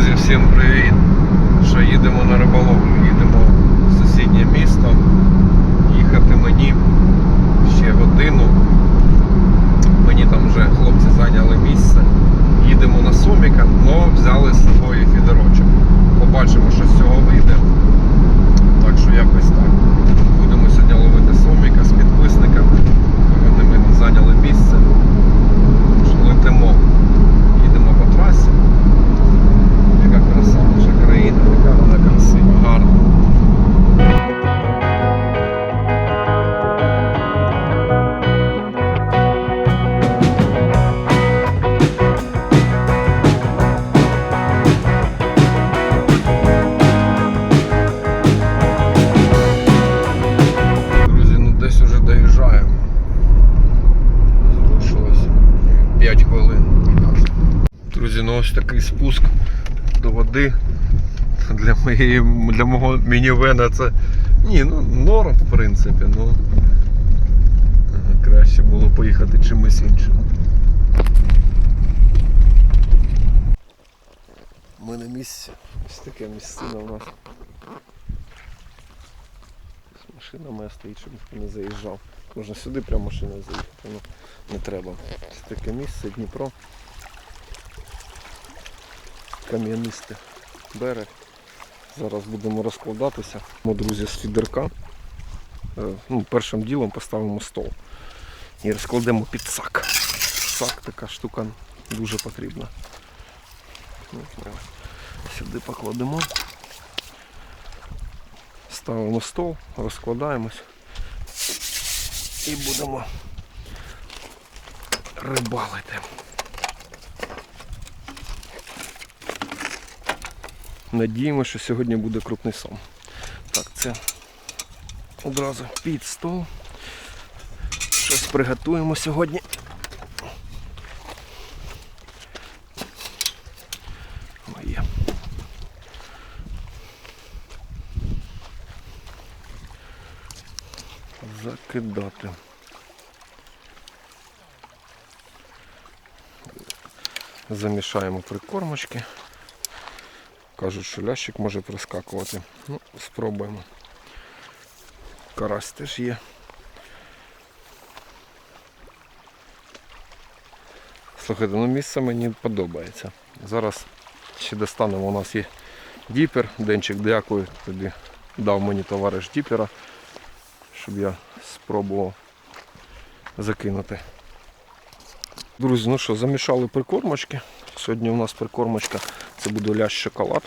Друзі, всім привіт! Що їдемо на риболовлю, їдемо в сусіднє місто. Їхати мені ще годину. Мені там вже хлопці зайняли місце. Їдемо на суміка, але взяли з собою фідерочок. Побачимо, що з цього вийде. Так що якось так. Будемо сьогодні ловити суміка з підписниками. Вони мені зайняли місце. Такий спуск до води. Для моєї, для мого мінівена це. Ні, ну норм в принципі, ну краще було поїхати чимось іншим. Ми на місці. Ось таке місцина у нас. Машина моя стоїть, щоб ніхто не заїжджав. Можна сюди прямо машиною заїхати, ну не треба. Ось таке місце, Дніпро. Кам'янисте берег. Зараз будемо розкладатися. Ми, друзі, з фідерка. Е, Ну, першим ділом поставимо стол. І розкладемо під сак. Сак така штука дуже потрібна. Ну, Сюди покладемо. Ставимо стол, розкладаємось і будемо рибалити. Надіємося, що сьогодні буде крупний сом. Так, це одразу під стол. Щось приготуємо сьогодні. О. Закидати. Замішаємо прикормочки. Кажуть, що лящик може прискакувати. Ну, спробуємо. Карась теж є. Слухайте, ну місце мені подобається. Зараз ще достанемо, у нас є діпер. Денчик, дякую. Тобі дав мені товариш діпера, щоб я спробував закинути. Друзі, ну що, замішали прикормочки. Сьогодні у нас прикормочка це буде лящ шоколад.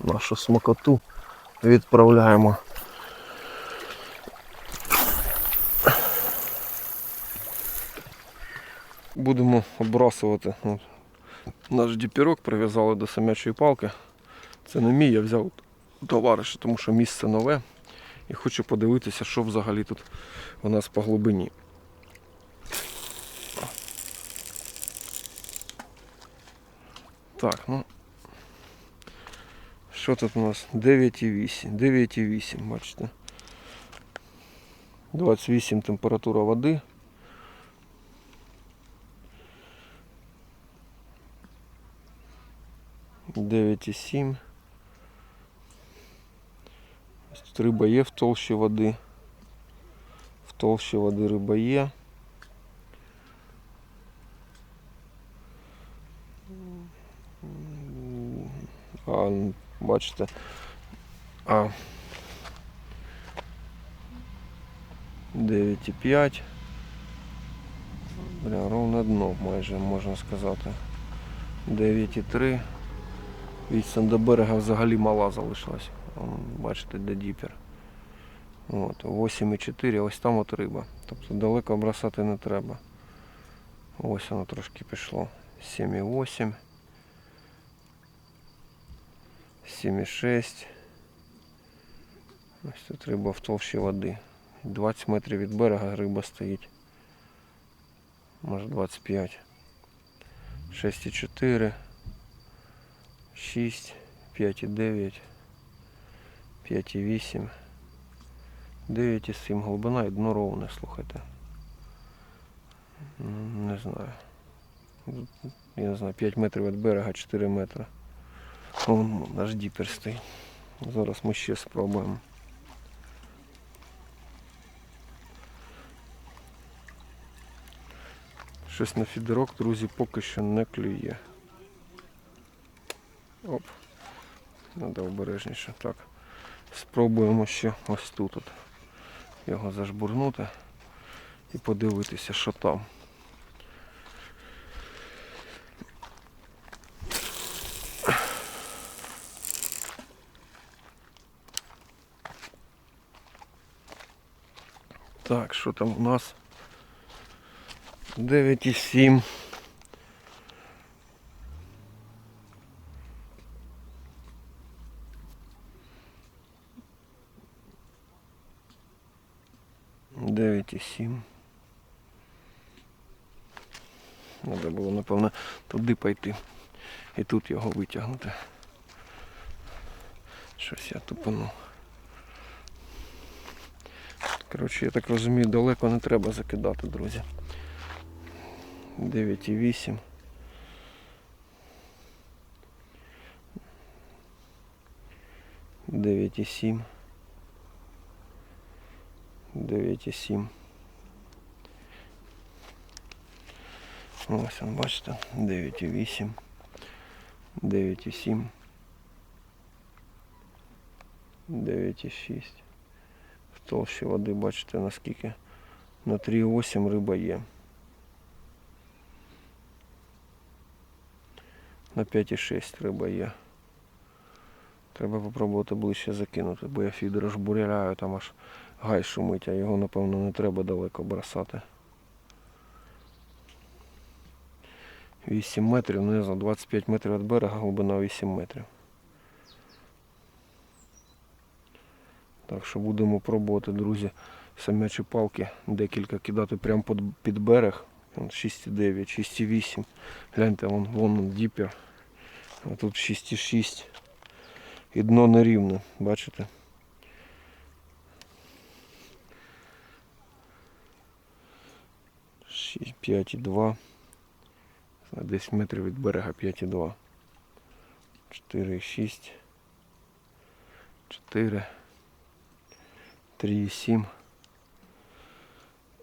Нашу смакоту відправляємо. Будемо обрасувати. Наш діпірок прив'язали до самячої палки. Це не мій, я взяв товариша, тому що місце нове. І хочу подивитися, що взагалі тут у нас по глибині. Так, ну. Що тут у нас? 9,8. 9,8, бачите. 28 температура води. Дев'ять і сім. Ось Тут риба є в толщі води. В толщі води риба є. А, бачите. А 9,5. Бля, ровне дно майже можна сказати. 9,3. Відстань до берега взагалі мала залишилась. Бачите, де діпер. От, 8,4, ось там от риба. Тобто далеко бросати не треба. Ось воно трошки пішло. 7,8. 7,6. Ось тут риба в толщі води. 20 метрів від берега риба стоїть. Може 25. 6,4. 6, 5,9, 5,8, 9,7 глибина і дно ровне, слухайте. Не знаю. Я не знаю, 5 метрів від берега, 4 метри. Вон наш діпер стоїть. Зараз ми ще спробуємо. Щось на фідерок, друзі, поки що не клює. Оп. Треба обережніше. Так. Спробуємо ще ось тут от його зажбурнути і подивитися, що там. Так, що там у нас? 9,7. Дев'ять і сім. Треба було, напевно, туди пойти і тут його витягнути. Щось я тупанув. Коротше, я так розумію, далеко не треба закидати, друзі. 9,8. Дев'ять і сім. Дев'ять і сім. Ось бачите, 9,8, 9,7, 9,6. В толщі води бачите наскільки на 3,8 риба є. На 5,6 риба є. Треба попробувати ближче закинути, бо я фідер аж буряляю, там аж гай шумить, а його напевно не треба далеко бросати. 8 метрів, не знаю, 25 метрів від берега, глибина 8 метрів. Так що будемо пробувати, друзі, самячі палки декілька кидати прямо під, берег. 6,9, 6,8. Гляньте, вон, вон діпер. А тут 6,6. І дно нерівне, бачите? Шість, 5,2. На 10 метрів від берега 5,2. 4,6. 4. 3,7.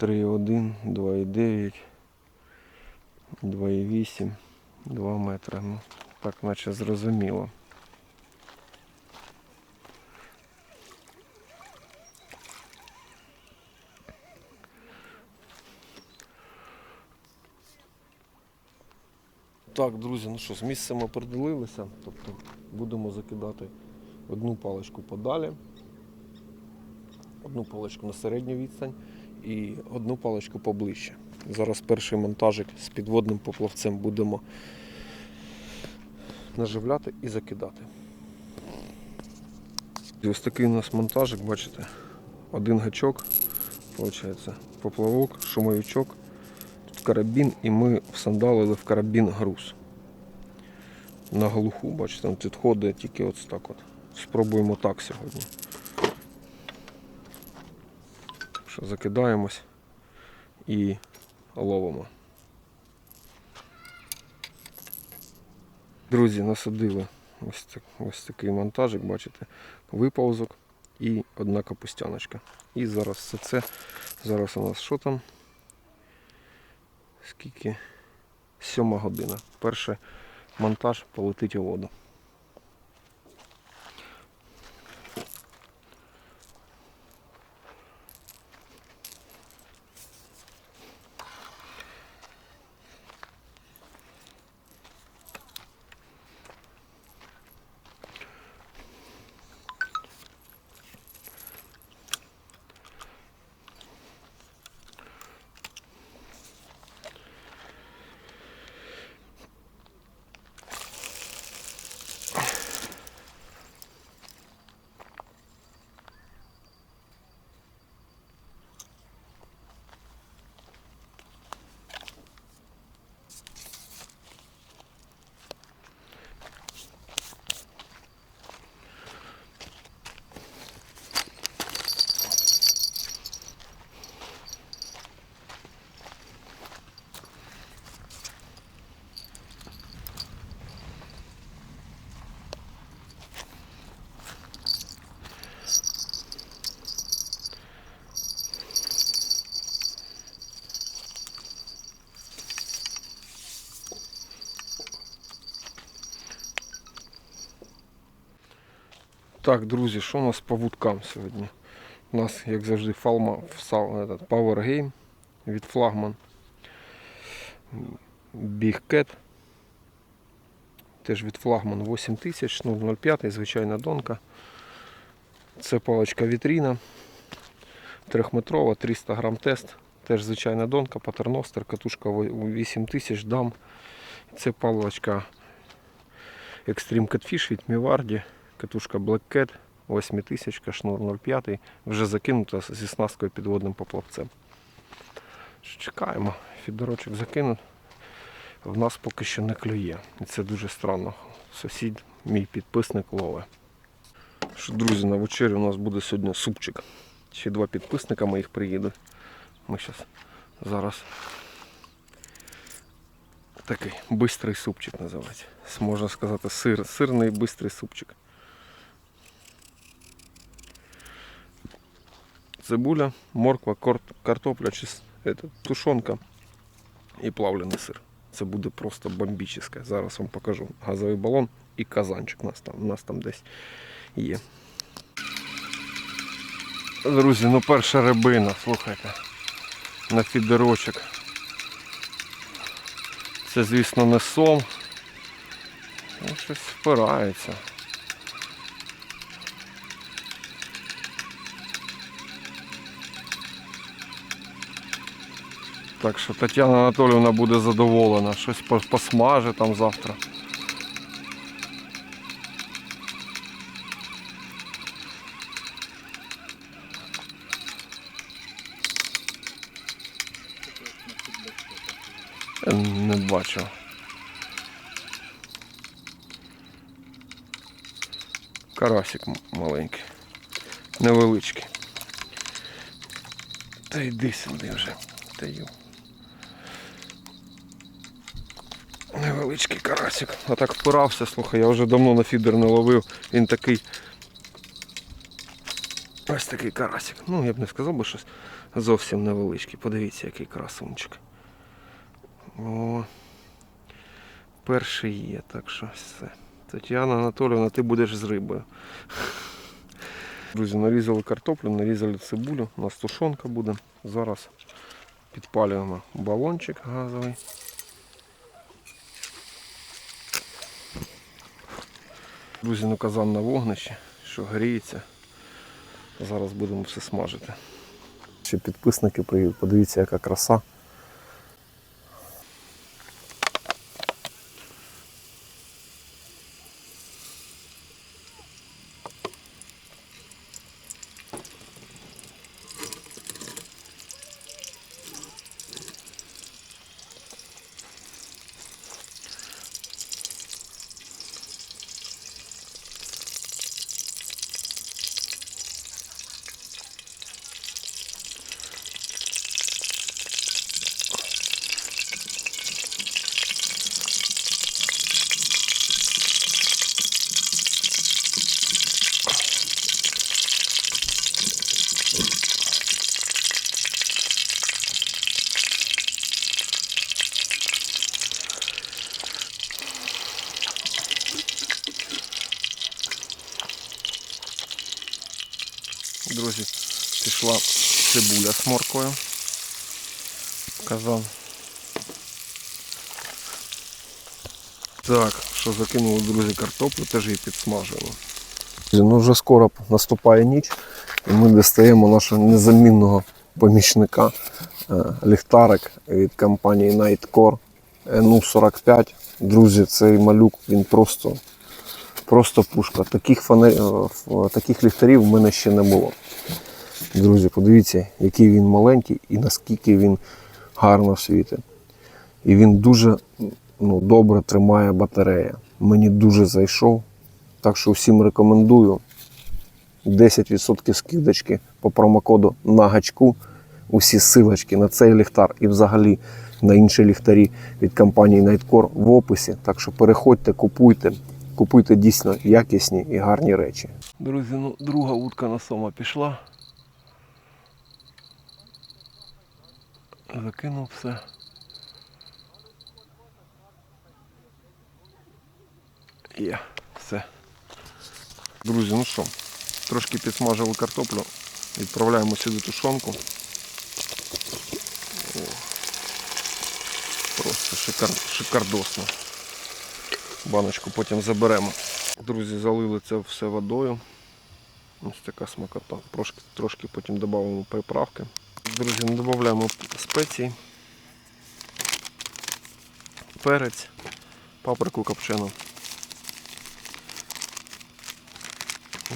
3,1, 2,9, 2,8, 2 метри. Ну, так наче зрозуміло. Так, друзі, ну що, з місцем определилися. Тобто будемо закидати одну паличку подалі, одну паличку на середню відстань і одну паличку поближче. Зараз перший монтажик з підводним поплавцем будемо наживляти і закидати. І ось такий у нас монтажик, бачите, один гачок, виходить, поплавок, шумовичок, карабін і ми всандалили в карабін груз. На глуху, бачите, там тут ходить тільки ось так от. Спробуємо так сьогодні. Що закидаємось і ловимо. Друзі, насадили ось, так, ось такий монтажик, бачите, виповзок і одна капустяночка. І зараз все це. Зараз у нас що там? Скільки? Сьома година. Перший монтаж полетить у воду. Так, друзі, що у нас по вудкам сьогодні? У нас, як завжди, фалма, Power Game від флагман. Big Cat. Теж від флагман 8000, 005, звичайна донка. Це паличка вітріна. Трьохметрова, 300 грам тест. Теж звичайна донка, патерностер, катушка 8000 дам. Це паличка Extreme Catfish від Міварді. Катушка Black Cat 8000, шнур 05, вже закинута зі снасткою підводним поплавцем. Чекаємо, фідерочок закинут. В нас поки що не клює. І це дуже странно. Сусід, мій підписник лове. Що, друзі, на вечері у нас буде сьогодні супчик. Ще два підписника моїх приїдуть. Ми зараз зараз такий бистрий супчик називається. Можна сказати, сир, сирний бистрий супчик. Цибуля, морква, картопля, чис- это, тушонка і плавлений сир. Це буде просто бомбічне. Зараз вам покажу. Газовий балон і казанчик у нас там, у нас там десь є. Друзі, ну перша рибина, слухайте. На фідерочок. Це, звісно, не сом. Ну, щось впирається. Так що Тетяна Анатоліївна буде задоволена. Щось посмаже там завтра. Е, Не бачу. Карасик маленький. Невеличкий. Та йди сюди вже. Та Невеличкий карасик. А так впирався, слухай, я вже давно на фідер не ловив. Він такий. Ось такий карасик. Ну, я б не сказав би щось зовсім невеличкий. Подивіться, який красунчик. О, перший є, так що все. Тетяна Анатоліївна, ти будеш з рибою. Друзі, нарізали картоплю, нарізали цибулю, у нас тушонка буде. Зараз підпалюємо балончик газовий. Друзі, ну казан на вогнищі, що гріється. Зараз будемо все смажити. Ще підписники приїдуть, подивіться, яка краса. Друзі, пішла цибуля з моркою. Казан. Так, що закинули, друзі, картоплю, теж її підсмажуємо. Ну вже скоро наступає ніч, і ми достаємо нашого незамінного помічника е, ліхтарик від компанії Nightcore NU45. Друзі, цей малюк він просто, просто пушка. Таких, фонарь, е, таких ліхтарів в мене ще не було. Друзі, подивіться, який він маленький і наскільки він гарно світить. І він дуже ну, добре тримає батарея. Мені дуже зайшов. Так що всім рекомендую. 10% скидочки по промокоду на гачку. Усі силочки на цей ліхтар і взагалі на інші ліхтарі від компанії Nightcore в описі. Так що переходьте, купуйте. Купуйте дійсно якісні і гарні речі. Друзі, ну друга утка на сома пішла. Закинув все. Є, все. Друзі, ну що, трошки підсмажили картоплю, відправляємо сюди тушонку. О, просто шикар, шикардосно. Баночку потім заберемо. Друзі, залили це все водою. Ось така смакота. Трошки, трошки потім додамо приправки. Друзі, не додаємо спеції. Перець, паприку копчену.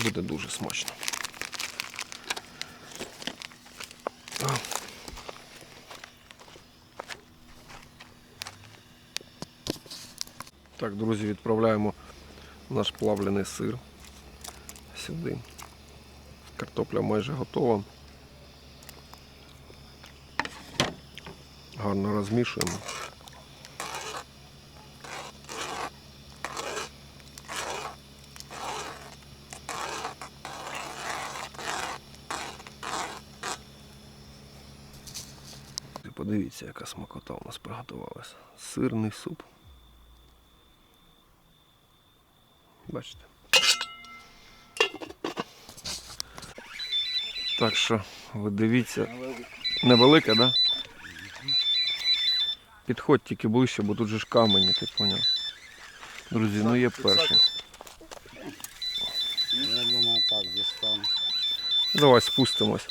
Буде дуже смачно. Так, друзі, відправляємо наш плавлений сир сюди. Картопля майже готова. Гарно розмішуємо. Подивіться, яка смакота у нас приготувалася. Сирний суп. Бачите? Так що ви дивіться. Невелике, так? Да? Підходь тільки ближче, бо тут же ж камені, ти поняв. Друзі, ну є перший. Я думаю, так дістану. Давай спустимось.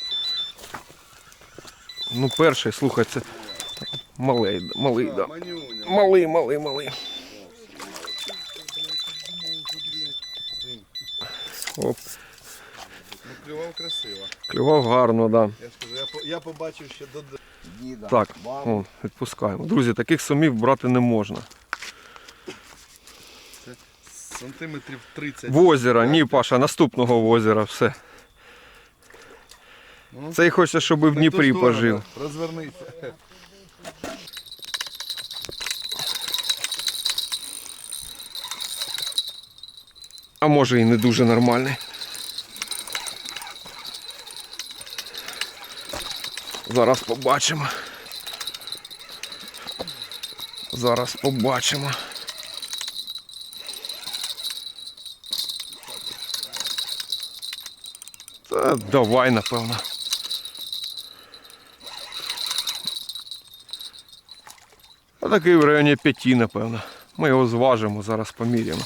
Ну, перший, слухай, це малий, малий, да. Малий, малий, малий. Оп, Ну, клював красиво. клював гарно, да. Я скажу, я, я побачив ще до діда. Так, о, відпускаємо. Друзі, таких сумів брати не можна. Сантиметрів 30. В озеро, ні, Паша, наступного в озера, все. Ну, Цей хоче, щоб і в Дніпрі пожив. Розвернися. А може і не дуже нормальний. Зараз побачимо. Зараз побачимо. Та давай, напевно. А такий в районі п'яті, напевно. Ми його зважимо, зараз поміряємо.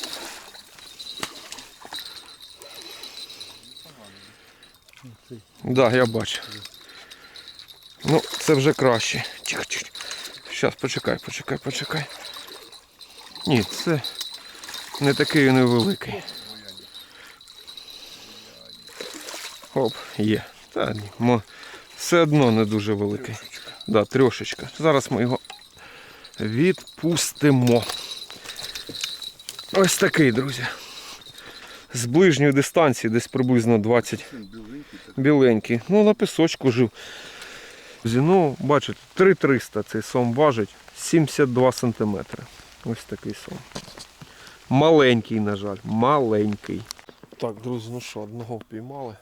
Да, я бачу. Ну, це вже краще. Тихо, тихо. Зараз, почекай, почекай, почекай. Ні, це не такий він і великий. Оп, є. Та ні, мо- все одно не дуже великий. Да, трьошечка. Зараз ми його відпустимо. Ось такий, друзі. З ближньої дистанції, десь приблизно 20 біленький. Ну, на пісочку жив. Друзі, Ну, бачите, 3300 цей сом важить, 72 см. Ось такий сом. Маленький, на жаль, маленький. Так, друзі, ну що, одного впіймали.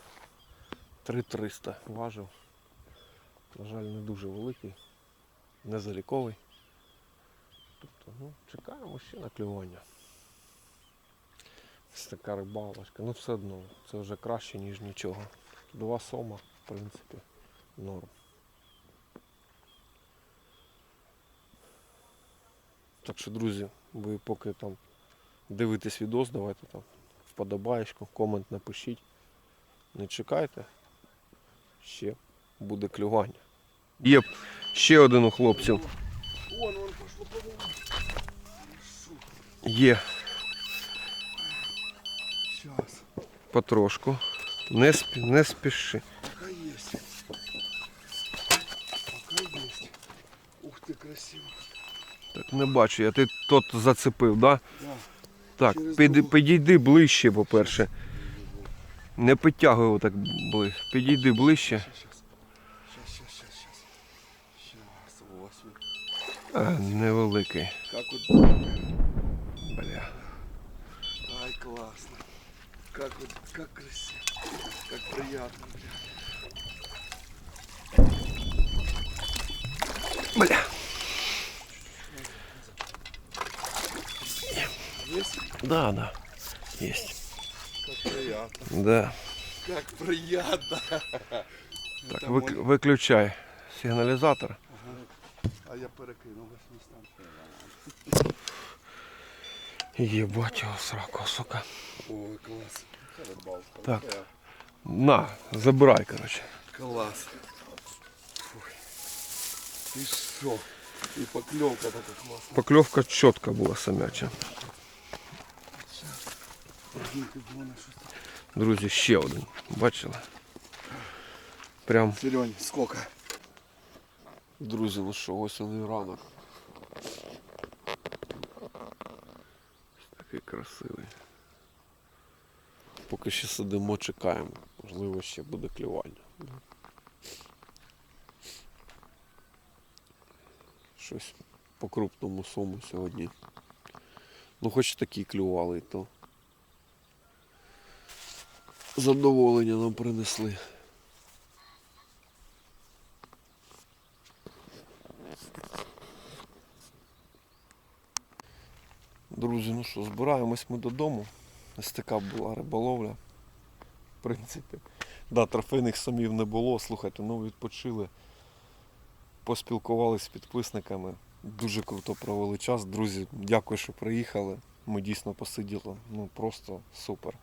3300 важив. На жаль, не дуже великий, не заліковий. Тобто, ну, чекаємо ще на клювання. Ось така рибалочка. Ну все одно, це вже краще, ніж нічого. Два сома, в принципі, норм. Так що, друзі, ви поки там дивитесь відос, давайте там вподобаєчку, комент напишіть. Не чекайте. Ще буде клювання. Є ще один у хлопців. Є Сейчас. потрошку. Не, спі, не спіши. Не бачу, я ти тот зацепив, да? Так, Через підійди ближче, по-перше. Не підтягуй його так близько. Підійди ближче. А, невеликий. Как вот, Бля. ай, классно. Как вот, как красиво. Как приятно, бля. Бля. Есть? Да, да. Есть. Как Приятно. Да. Как приятно. Так, Это вик- мой- виключай сигналізатор. А я перекинув вас не стан. Єбать його сраку, сука. Ой, клас. Так. На, забирай, коротше. Клас. Фуй. І що? І покльовка така класна. Покльовка чітка була самяча. Друзі, ще один. Бачили? Прям. Серень, сколько? Друзі, ну що, ось він і ранок. Такий красивий. Поки ще сидимо, чекаємо. Можливо, ще буде клювання. Щось по крупному суму сьогодні. Ну хоч такі клювали, то задоволення нам принесли. Друзі, ну що, збираємось ми додому. Ось така була риболовля. В принципі. Да, трофейних самів не було. Слухайте, ну відпочили. Поспілкувалися з підписниками. Дуже круто провели час. Друзі, дякую, що приїхали. Ми дійсно посиділи. Ну просто супер.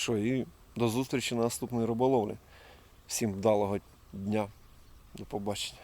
Що, і до зустрічі на наступної риболовлі. Всім вдалого дня. До побачення.